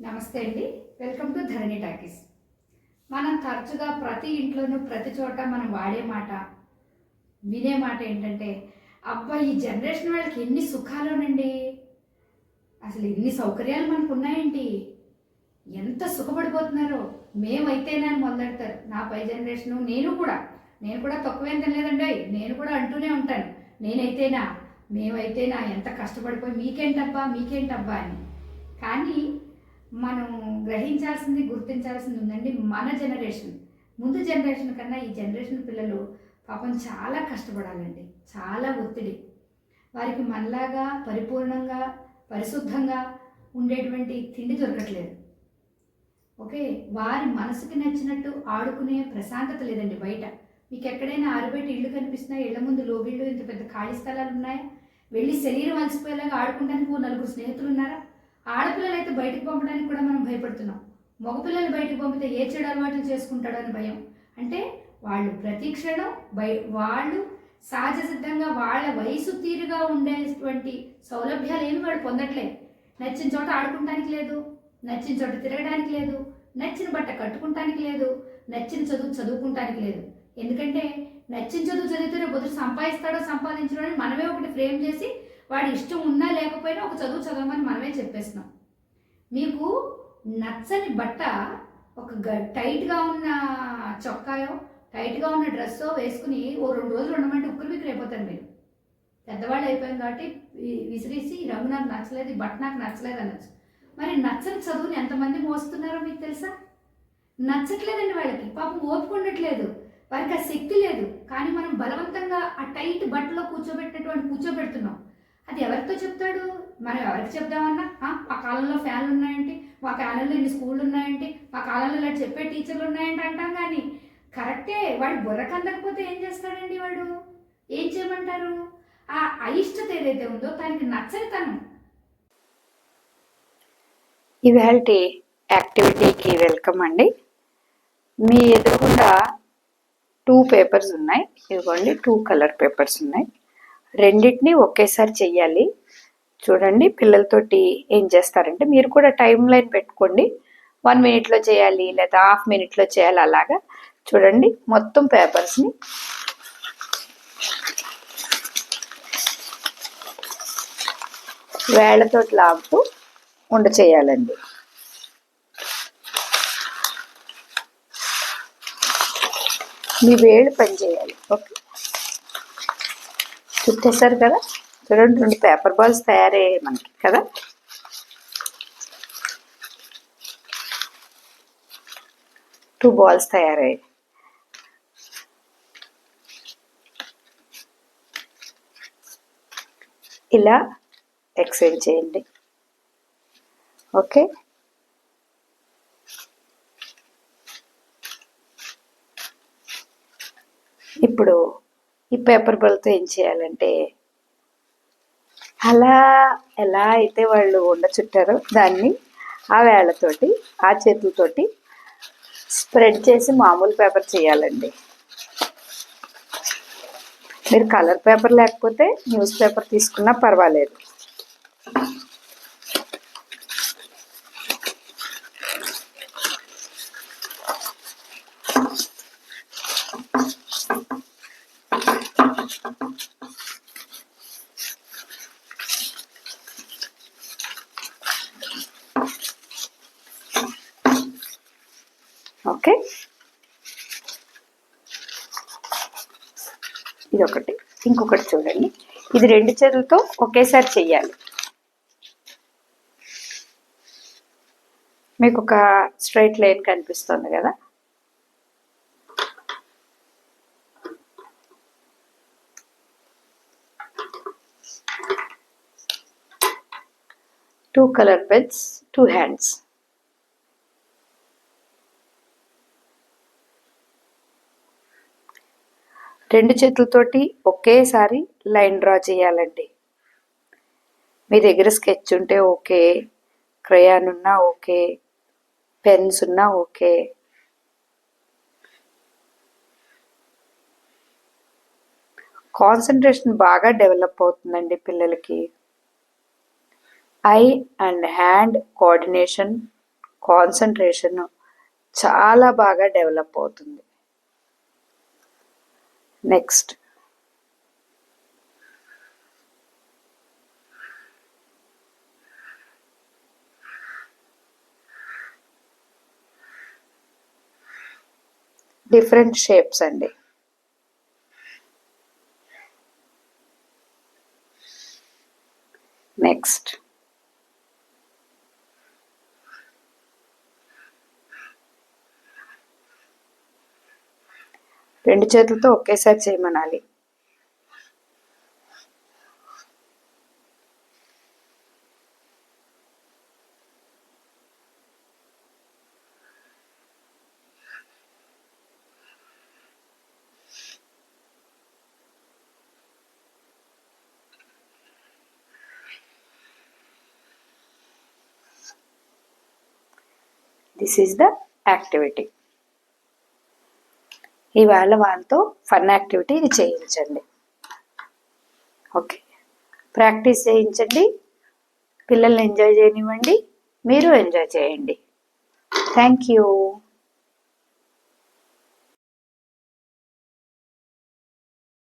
నమస్తే అండి. Welcome to Dharani talkies మనం తరచుగా ప్రతి ఇంట్లోనూ ప్రతి చోట మనం వాడే మాట వినే మాట ఏంటంటే అబ్బా ఈ జనరేషన్ వాళ్ళకి ఎన్ని సుఖాలోనండి? అసలు ఎన్ని సౌకర్యాలు మనకు ఉన్నాయండి ఎంత సుఖపడిపోతున్నారో? మేమైతేనే అని మొదలెడతారు. నా పై జనరేషను నేను కూడా. నేను కూడా తక్కువేం తినలేదండి. నేను కూడా అంటూనే ఉంటాను. నేనైతేనా? మేమైతేనా? ఎంత కష్టపడిపోయి మీకేంటబ్బా మీకేంటబ్బా అని. కానీ మనం గ్రహించాల్సింది గుర్తించాల్సింది ఉందండి మన జనరేషన్ ముందు జనరేషన్ కన్నా ఈ జనరేషన్ పిల్లలు పాపం చాలా కష్టపడాలండి. చాలా ఒత్తిడి. వారికి మనలాగా పరిపూర్ణంగా పరిశుద్ధంగా ఉండేటువంటి తిండి దొరకట్లేదు. ఓకే? వారి మనసుకి నచ్చినట్టు ఆడుకునే ప్రశాంతత లేదండి బయట. మీకు ఎక్కడైనా ఆరుబయట ఇల్లు కనిపిస్తున్నాయి ఇళ్ళ ముందు లోబిళ్ళు ఇంత పెద్ద ఖాళీ స్థలాలు ఉన్నాయా? వెళ్ళి శరీరం అలసిపోయేలాగా ఆడుకుంటానికి ఓ నలుగురు స్నేహితులు ఉన్నారా? బయటకు పంపడానికి కూడా మనం భయపడుతున్నాం. మగపిల్లలు బయటకు పంపితే ఏ చెడు అలవాట్లు చేసుకుంటాడో అని భయం. అంటే వాళ్ళు ప్రతి క్షణం బయ వాళ్ళు సహజ సిద్ధంగా వాళ్ళ వయసు తీరుగా ఉండేటువంటి సౌలభ్యాలు ఏమి వాడు పొందట్లేదు నచ్చిన చోట ఆడుకుంటానికి లేదు నచ్చిన చోట తిరగడానికి లేదు నచ్చిన బట్ట కట్టుకుంటానికి లేదు నచ్చిన చదువు చదువుకుంటానికి లేదు. ఎందుకంటే నచ్చిన చదువు చదివితేనే బదులు సంపాదిస్తాడో సంపాదించడో అని మనమే ఒకటి ఫ్రేమ్ చేసి వాడి ఇష్టం ఉన్నా లేకపోయినా ఒక చదువు చదవమని మనమే చెప్పేస్తున్నాం. మీకు నచ్చని బట్ట ఒక గ- టైట్గా ఉన్న చొక్కాయో టైట్గా ఉన్న డ్రెస్సో వేసుకుని ఓ రెండు రోజులు ఉండమంటే ఉక్కులు మీకు అయిపోతారు మీరు. పెద్దవాళ్ళు అయిపోయాం కాబట్టి విసిరేసి ఈ రంగు నాకు నచ్చలేదు ఈ బట్ట నాకు నచ్చలేదు అనొచ్చు. మరి నచ్చని చదువుని ఎంతమంది మోస్తున్నారో మీకు తెలుసా? నచ్చట్లేదండి వాళ్ళకి. పాపం ఓపిక ఉండట్లేదు. వారికి ఆ శక్తి లేదు. కానీ మనం బలవంతంగా ఆ టైట్ బట్టలో కూర్చోబెట్టినటువంటి కూర్చోబెడుతున్నాం. అది ఎవరితో చెప్తాడు? మనం ఎవరికి చెప్దామన్నా? "ఆ, మా కాలంలో ఫ్యాన్లు ఉన్నాయంటే మా కాలంలో ఇన్ని స్కూళ్ళు ఉన్నాయంటే మా కాలంలో ఇలా చెప్పే టీచర్లు ఉన్నాయంటే అంటాం కానీ కరెక్టే వాడు బుర్రకు అందకపోతే ఏం చేస్తాడండి వాడు? ఏం చేయమంటారు? ఆ అయిష్టత ఏదైతే ఉందో దానికి నచ్చని తను. ఇవాళ యాక్టివిటీకి వెల్కమ్ అండి. మీ ఎదురుగుండా టూ పేపర్స్ ఉన్నాయి. ఇదిగోండి టూ కలర్ పేపర్స్ ఉన్నాయి. రెండింటినీ ఒకేసారి చెయ్యాలి. చూడండి పిల్లలతోటి ఏం చేస్తారంటే మీరు కూడా టైం లైన్ పెట్టుకోండి. వన్ మినిట్లో చేయాలి లేదా హాఫ్ మినిట్లో చేయాలి అలాగా. చూడండి మొత్తం పేపర్స్ని వేళ్ళతో లాగుతూ ఉండ చేయాలండి. మీ వేళ్ళు పని చేయాలి ఓకే? చుట్టేశారు కదా? చూడండి రెండు పేపర్ బాల్స్ తయారయ్యాయి మనకి కదా? టూ బాల్స్ తయారయ్యాయి. ఇలా ఎక్స్చేంజ్ చేయండి. ఓకే ఇప్పుడు ఈ పేపర్ బాల్తో ఏం చేయాలంటే అలా ఎలా అయితే వాళ్ళు ఉండ చుట్టారో దాన్ని ఆ వేళ్ళతోటి ఆ చేతులతోటి స్ప్రెడ్ చేసి మామూలు పేపర్ చేయాలండి. మీరు కలర్ పేపర్ లేకపోతే న్యూస్ పేపర్ తీసుకున్నా పర్వాలేదు. ఓకే. ఇది ఒకటి ఇంకొకటి చూడండి. ఇది రెండు చేతులతో ఒకేసారి చెయ్యాలి. మీకు ఒక స్ట్రైట్ లైన్ కనిపిస్తుంది కదా? Two colour pens two hands రెండు చేతులతోటి ఒకేసారి లైన్ డ్రా చేయాలండి. మీ దగ్గర స్కెచ్ ఉంటే ఓకే క్రయాన్ ఉన్నా ఓకే పెన్స్ ఉన్నా ఓకే. కాన్సన్ట్రేషన్ బాగా డెవలప్ అవుతుందండి పిల్లలకి. Eye and hand coordination concentration చాలా బాగా డెవలప్ అవుతుంది. నెక్స్ట్ డిఫరెంట్ షేప్స్ అండి నెక్స్ట్ రెండు చేతులతో ఒకేసారి చేయమనాలి. దిస్ ఈస్ ద యాక్టివిటీ ఇవాళ వాళ్ళతో ఫన్ యాక్టివిటీ ఇది చేయించండి. ఓకే. ప్రాక్టీస్ చేయించండి. పిల్లల్ని ఎంజాయ్ చేయనివ్వండి. మీరు ఎంజాయ్ చేయండి. Thank you.